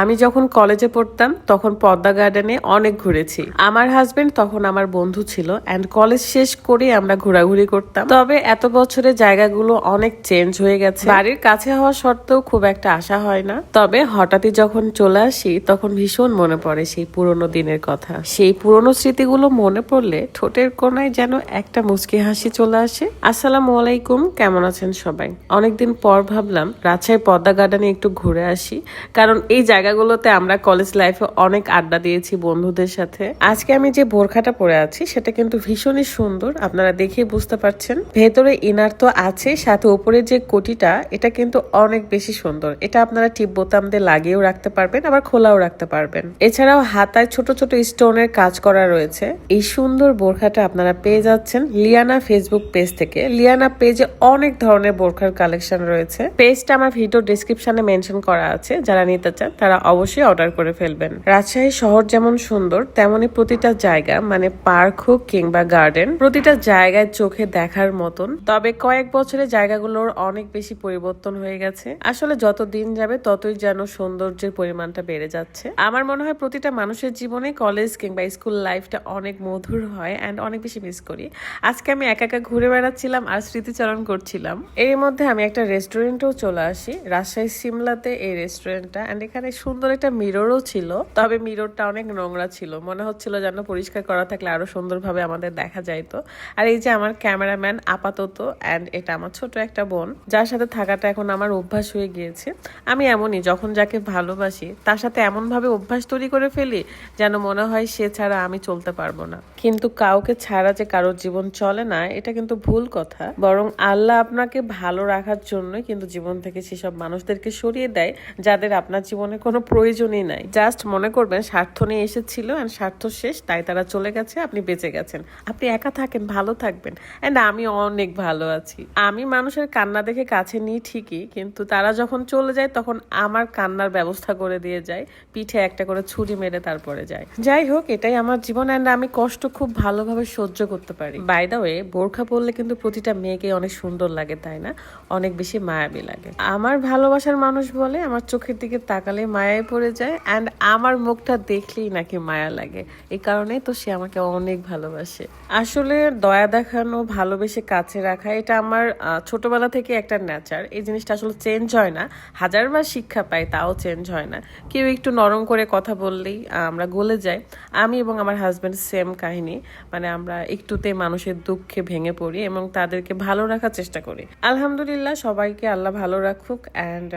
আমি যখন কলেজে পড়তাম, তখন পদ্মা গার্ডেনে অনেক ঘুরেছি। আমার হাজবেন্ড তখন আমার বন্ধু ছিল অ্যান্ড কলেজ শেষ করে আমরা ঘোরাঘুরি করতাম। তবে এত বছরে জায়গাগুলো অনেক চেঞ্জ হয়ে গেছে। বাড়ির কাছে হওয়া সত্ত্বেও খুব একটা আশা হয় না। তবে হঠাৎই যখন চলে আসি, তখন ভীষণ মনে পড়ে সেই পুরনো দিনের কথা। সেই পুরনো স্মৃতিগুলো মনে পড়লে ঠোঁটের কোনায় যেন একটা মুচকি হাসি চলে আসে। আসসালামু আলাইকুম, কেমন আছেন সবাই? অনেকদিন পর ভাবলাম, রাজশাহী পদ্মা গার্ডেনে একটু ঘুরে আসি, কারণ এই জায়গাগুলোতে আমরা কলেজ লাইফে অনেক আড্ডা দিয়েছি বন্ধুদের সাথে। আজকে আমি যে বোরখাটা পরে আছি, সেটা কিন্তু ভীষণই সুন্দর। আপনারা দেখে বুঝতে পারছেন। ভেতরে ইনার তো আছে, সাথে উপরে যে কোটিটা, এটা কিন্তু অনেক বেশি সুন্দর। এটা আপনারা টিপ বোতাম দিয়ে লাগিয়েও রাখতে পারবেন, আবার খোলাও রাখতে পারবেন। এছাড়াও হাতায় ছোট ছোট স্টোনের কাজ করা রয়েছে। এই সুন্দর বোরখাটা আপনারা পেয়ে যাচ্ছেন লিয়ানা ফেসবুক পেজ থেকে। লিয়ানা পেজে অনেক ধরনের বোরখার কালেকশন রয়েছে। পেজটা আমার ভিডিও ডিসক্রিপশনে মেনশন করা আছে, যারা নিতে চান, তারা অবশ্যই অর্ডার করে ফেলবেন। রাজশাহী শহর যেমন সুন্দর, তেমনি প্রতিটা জায়গা মানে পার্ক হোক কিংবা গার্ডেন প্রতিটা জায়গায় চোখে দেখার মতন। তবে কয়েক বছরে জায়গাগুলোর অনেক বেশি পরিবর্তন হয়ে গেছে। আসলে যত দিন যাবে, ততই যেন সৌন্দর্যের পরিমাণটা বেড়ে যাচ্ছে। আমার মনে হয় প্রতিটা মানুষের জীবনে কলেজ কিংবা স্কুল লাইফটা অনেক মধুর হয় অ্যান্ড অনেক বেশি মিস করি। আজকে আমি একা একা ঘুরে বেড়াচ্ছিলাম আর স্মৃতিচারণ করছিলাম। এর মধ্যে আমি একটা রেস্টুরেন্টেও চলে আসি। রাজশাহী সিমলাতে এই রেস্টুরেন্টটা অ্যান্ড এখানে সুন্দর একটা মিররও ছিল, তবে মিররটা অনেক নোংরা ছিল। মনে হচ্ছিল যেন পরিষ্কার করা থাকলে আরও সুন্দরভাবে আমাদের দেখা যাইতো। আর এই যে আমার ক্যামেরাম্যান আপাতত অ্যান্ড এটা আমার ছোট একটা বোন, যার সাথে থাকাটা এখন আমার অভ্যাস হয়ে গিয়েছে। আমি এমনই, যখন যাকে ভালোবাসি, তার সাথে এমনভাবে অভ্যাস তৈরি করে ফেলি, যেন মনে হয় সে ছাড়া আমি চলতে পারব না। কিন্তু কাউকে ছাড়া যে কারোর জীবন চলে না, এটা কিন্তু ভুল কথা। বরং আল্লাহ আপনাকে ভালো রাখার জন্যই কিন্তু জীবন থেকে সেসব মানুষদেরকে সরিয়ে দেয়, যাদের আপনার জীবনে কোনো প্রয়োজনই নাই। জাস্ট মনে করবেন স্বার্থ নিয়ে এসেছিল অ্যান্ড স্বার্থ শেষ, তাই তারা চলে গেছে, আপনি বেঁচে গেছেন। আপনি একা থাকেন, ভালো থাকবেন। অ্যান্ড আমি অনেক ভালো আছি। আমি মানুষের কান্না দেখে কাছে নিই ঠিকই, কিন্তু তারা যখন চলে যায়, তখন আমার কান্নার ব্যবস্থা করে দিয়ে যায়, পিঠে একটা করে ছুরি মেরে তারপরে যায়। যাই হোক, এটাই আমার জীবন অ্যান্ড আমি কষ্ট খুব ভালোভাবে সহ্য করতে পারি। বাই দা ওয়ে বোরখা পরলে কিন্তু প্রতিটা মেয়েকে অনেক সুন্দর লাগে, তাই না? অনেক বেশি মায়াবী লাগে। আমার ভালোবাসার মানুষ বলে, আমার চোখের দিকে তাকালে মায়ায় পড়ে যায় অ্যান্ড আমার মুখটা দেখলেই নাকি মায়া লাগে। এই কারণেই তো সে আমাকে অনেক ভালোবাসে। আসলে দয়া দেখানো, ভালোবেসে কাছে রাখা, এটা আমার ছোটবেলা থেকে একটা নেচার এই জিনিসটা আসলে চেঞ্জ হয় না। হাজারবার শিক্ষা পাই, তাও চেঞ্জ হয় না। কেউ একটু নরম করে কথা বললেই আমরা গলে যাই। আমি এবং আমার হাজব্যান্ড সেম কাহিনী। মানে আমরা একটুতে মানুষের দুঃখে ভেঙে পড়ি এবং তাদেরকে ভালো রাখার চেষ্টা করি। আলহামদুলিল্লাহ, সবাইকে আল্লাহ ভালো রাখুক অ্যান্ড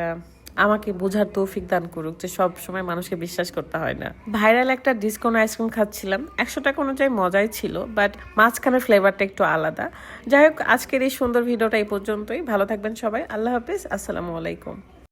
আমাকে বোঝার তৌফিক দান করুক যে সব সময় মানুষকে বিশ্বাস করতে হয় না। ভাইরাল একটা ডিসকাউন্ট আইসক্রিম খাচ্ছিলাম। একশো টাকা অনুযায়ী মজাই ছিল বাট মাঝখানের ফ্লেভারটা একটু আলাদা। যাই হোক, আজকের এই সুন্দর ভিডিওটা এই পর্যন্তই। ভালো থাকবেন সবাই। আল্লাহ হাফিজ। আসসালামু আলাইকুম।